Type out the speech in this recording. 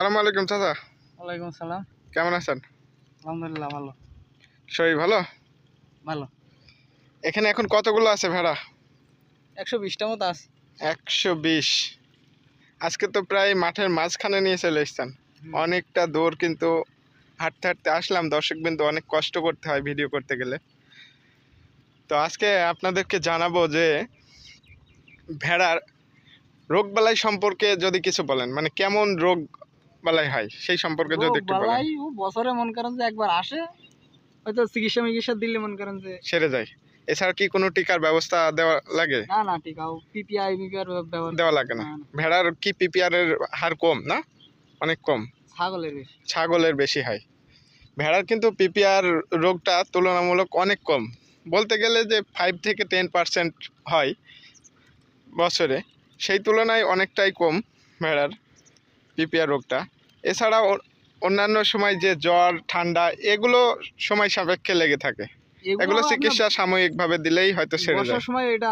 সালাম আলাইকুম চাচা। ওয়ালাইকুম সালাম কেমন আছেন? আলহামদুলিল্লাহ ভালো। শরীর ভালো? ভালো। এখানে এখন কতগুলো আছে ভেড়া? একশো বিশটা মতো আছে। একশো বিশ। আজকে তো প্রায় মাঠের মাঝখানে নিয়ে চলে এসছেন। অনেকটা দূর কিন্তু হাঁটতে হাঁটতে আসলাম। দর্শক বিন্দু অনেক কষ্ট করতে হয় ভিডিও করতে গেলে। তো আজকে আপনাদেরকে জানাব যে ভেড়ার রোগবালাই সম্পর্কে যদি কিছু বলেন মানে কেমন রোগ বালাই হয় সেই সম্পর্কে যদি একটু বলেন। বছরে মন করেন যে একবার আসে হয়তো চিকিৎসা মিকিৎসা দিলে মন করেন যে সেরে যায়। এছাড়া কি কোনো টিকার ব্যবস্থা দেওয়া লাগে? না না আছে পিপিআই মিপিআর দেওয়া লাগে না, ভেড়ার কি পিপিআর এর হার কম না? অনেক কম। ছাগলের বেশি। ছাগলের বেশি হয়। ভেড়ার কিন্তু পিপিআর রোগটা তুলনামূলক অনেক কম। বলতে গেলে যে ফাইভ থেকে টেন পার্সেন্ট হয় বছরে সেই তুলনায় অনেকটাই কম ভেড়ার। পিপিআর রোগটা। এছাড়া অন্যান্য সময় যে জ্বর ঠান্ডা এগুলো সময় সাপেক্ষে লেগে থাকে। এগুলো চিকিৎসা সাময়িকভাবে দিলেই হয়তো সেরে যায়। সময় এটা